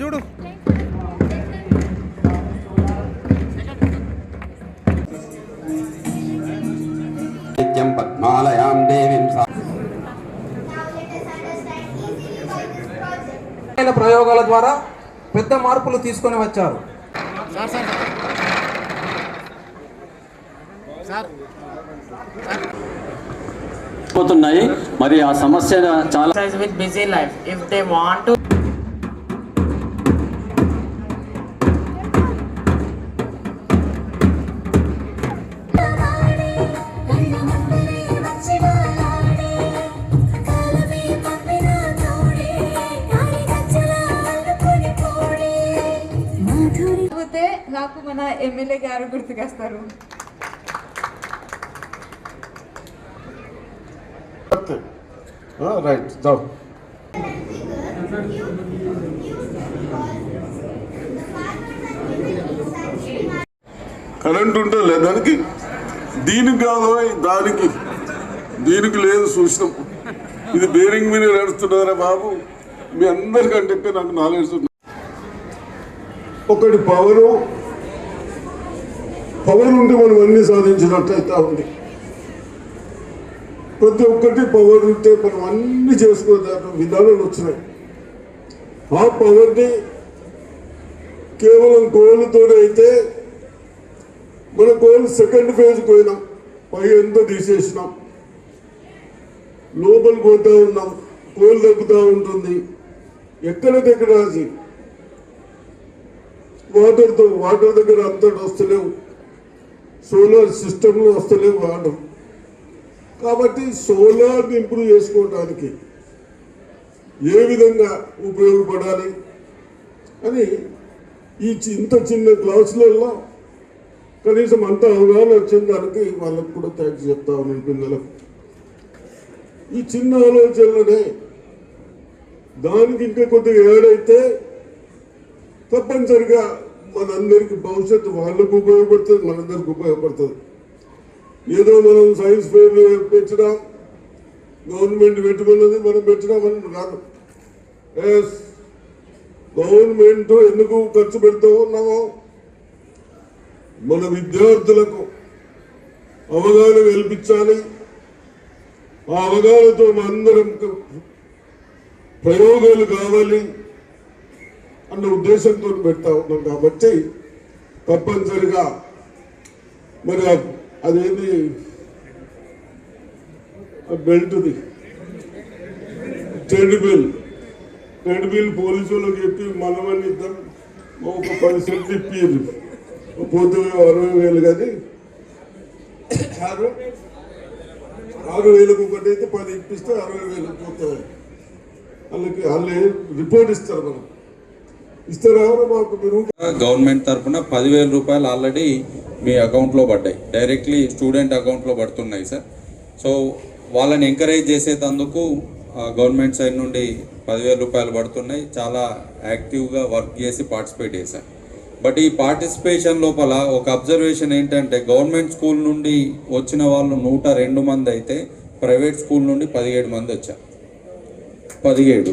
చూడు. నిత్యం పద్మాలయాం దేవీం ప్రయోగాల ద్వారా పెద్ద మార్పులు తీసుకొని వచ్చారు. పోతున్నాయి మరి ఆ సమస్య చాలా exercise with busy life. If they want to కాకపోతే నాకు మన ఎమ్మెల్యే గారు గుర్తుకొస్తారు రైట్ జావ్ కరెంట్ ఉంటుంది దానికి? దీనికి కాదు దానికి. దీనికి లేదు చూసినాం ఇది బేరింగ్ మీద నడుస్తున్నారా బాబు. మీ అందరికంటే నాకు నాలెడ్జ్ ఉంది. ఒకటి పవరు పవర్ ఉంటే మనం అన్ని సాధించినట్లయితే ఉంది. ప్రతి ఒక్కటి పవర్ ఉంటే మనం అన్ని చేసుకోదాకా విధానాలు వచ్చినాయి. ఆ పవర్ని కేవలం కోళ్ళతోనే అయితే మన కోల్ సెకండ్ ఫేజ్ పోయినాం. పై అంతా తీసేసినాం. లోపలికి పోతా ఉన్నాం. కోల్ తగ్గుతూ ఉంటుంది. ఎక్కడ దగ్గర రాసి వాటర్తో వాటర్ దగ్గర అంతటి వస్తలేవు. సోలార్ సిస్టంలో వస్తలేవు వాటర్ కాబట్టి సోలార్ ఇంప్రూవ్ చేసుకోవడానికి ఏ విధంగా ఉపయోగపడాలి అని ఈ చి- ఇంత చిన్న క్లాసులలో కనీసం అంత అవగాహన వచ్చిన దానికి వాళ్ళకు కూడా థ్యాంక్స్ చెప్తా ఉన్నాను పిల్లలకు. ఈ చిన్న ఆలోచనలనే దానికి ఇంకా కొద్దిగా ఏడైతే తప్పనిసరిగా మనందరికీ భవిష్యత్తు వాళ్ళకు ఉపయోగపడుతుంది మనందరికి ఉపయోగపడుతుంది. ఏదో మనం సైన్స్ ఫెయిర్ పెట్టినాం గవర్నమెంట్ పెట్టుకున్నది మనం పెట్టినామని కాదు. ఎస్ గవర్నమెంట్ ఎందుకు ఖర్చు పెడుతూ ఉన్నామో మన విద్యార్థులకు అవగాహన కల్పించాలి. ఆ అవగాహనతో మనందరం ప్రయోగాలు కావాలి అన్న ఉద్దేశంతో పెడతా ఉన్నాం కాబట్టి తప్పనిసరిగా మరి ఆ- బెల్ట్ది ఆ బెల్ట్ది ట్రెడ్మిల్ ట్రెడ్మిల్ పోలీసు వాళ్ళకి చెప్పి మనమని ఇద్దాం ఒక పది సెంట్లు ఇప్పారు పోతే అరవై వేలు కానీ. ఆరు ఆరు వేలకు ఒకటి అయితే పది ఇప్పిస్తే అరవై వేలు పోతుంది. వాళ్ళకి వాళ్ళు రిపోర్ట్ ఇస్తారు మనం ఇస్తారా ఎవరు మాకు మీరు? గవర్నమెంట్ తరఫున పదివేల రూపాయలు ఆల్రెడీ మీ అకౌంట్లో పడ్డాయి. డైరెక్ట్లీ స్టూడెంట్ అకౌంట్లో పడుతున్నాయి సార్. సో వాళ్ళని ఎంకరేజ్ చేసేటందుకు గవర్నమెంట్ సైడ్ నుండి పదివేల రూపాయలు పడుతున్నాయి. చాలా యాక్టివ్గా వర్క్ చేసి పార్టిసిపేట్ చేశారు. బట్ ఈ పార్టిసిపేషన్ లోపల ఒక అబ్జర్వేషన్ ఏంటంటే గవర్నమెంట్ స్కూల్ నుండి వచ్చిన వాళ్ళు నూట రెండు మంది అయితే ప్రైవేట్ స్కూల్ నుండి పదిహేడు మంది వచ్చారు. పదిహేడు.